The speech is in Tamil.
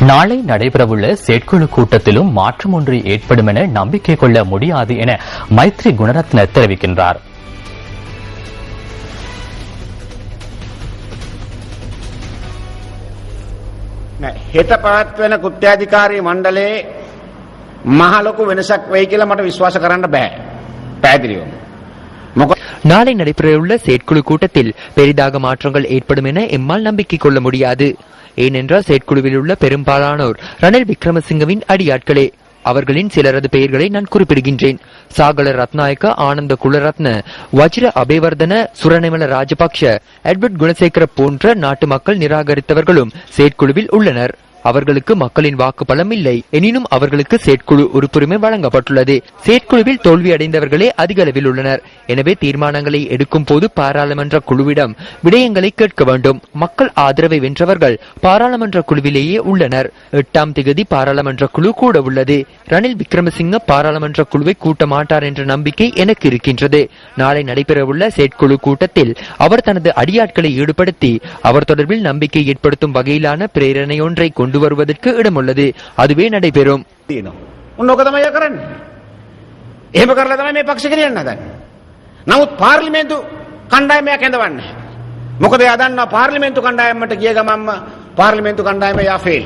நாளை நடைபெறவுள்ள செயற்குழு கூட்டத்திலும் மாற்றம் ஒன்று ஏற்படும் என நம்பிக்கை கொள்ள முடியாது என மைத்ரி குணரத்ன தெரிவிக்கின்றார் නෑ, හෙට පවත්වන කෘත්‍යාධිකාරී මණ්ඩලයේ මහලොකු වෙනසක් වෙයි කියලා මට විශ්වාස කරන්න බෑ. පැහැදිලිවම. நாளை நடைபெறவுள்ள செயற்குழு கூட்டத்தில் பெரிதாக மாற்றங்கள் ஏற்படும் என எம்மால் நம்பிக்கை கொள்ள முடியாது. ஏனென்றால் செயற்குழுவில் உள்ள பெரும்பாலானோர் ரணில் விக்ரமசிங்கவின் அடியாட்களே. அவர்களின் சிலரது பெயர்களை நான் குறிப்பிடுகின்றேன். சாகல ரத்நாயக்க ஆனந்த குலரத்ன வஜ்ர அபேவர்தன சுரநிமல ராஜபக்ஷ அட்வர்ட் குணசேகர போன்ற நாட்டு மக்கள் நிராகரித்தவர்களும் செயற்குழுவில் உள்ளனர். அவர்களுக்கு மக்களின் வாக்கு பலம் இல்லை. எனினும் அவர்களுக்கு செயற்குழு உறுப்புரிமை வழங்கப்பட்டுள்ளது. செயற்குழுவில் தோல்வி அடைந்தவர்களே அதிக அளவில் உள்ளனர். எனவே தீர்மானங்களை எடுக்கும் போது பாராளுமன்ற குழுவிடம் விடயங்களை கேட்க வேண்டும். மக்கள் ஆதரவை வென்றவர்கள் பாராளுமன்ற குழுவிலேயே உள்ளனர். எட்டாம் திகதி பாராளுமன்ற குழு கூட உள்ளது. ரணில் விக்ரமசிங்க பாராளுமன்ற குழுவை கூட்ட மாட்டார் என்ற நம்பிக்கை எனக்கு இருக்கின்றது. நாளை நடைபெறவுள்ள செயற்குழு கூட்டத்தில் அவர் தனது அடியாட்களை ஈடுபடுத்தி அவர் தொடர்பில் நம்பிக்கை ஏற்படுத்தும் வகையிலான பிரேரணை ஒன்றை கொண்டு வருவதற்கு இடமுள்ளது அதுவே நடைபெறும் තියෙනවා. උන් ඕක තමයි ඔය කරන්නේ. එහෙම කරලා තමයි මේ පක්ෂ ගෙනියන්න හදන්නේ. නමුත් පාර්ලිමේන්තු කණ්ඩායමක් ඇඳවන්නේ. මොකද එයා දන්නවා පාර්ලිමේන්තු කණ්ඩායමට ගිය ගමන්ම පාර්ලිමේන්තු කණ්ඩායම යා ෆේල්.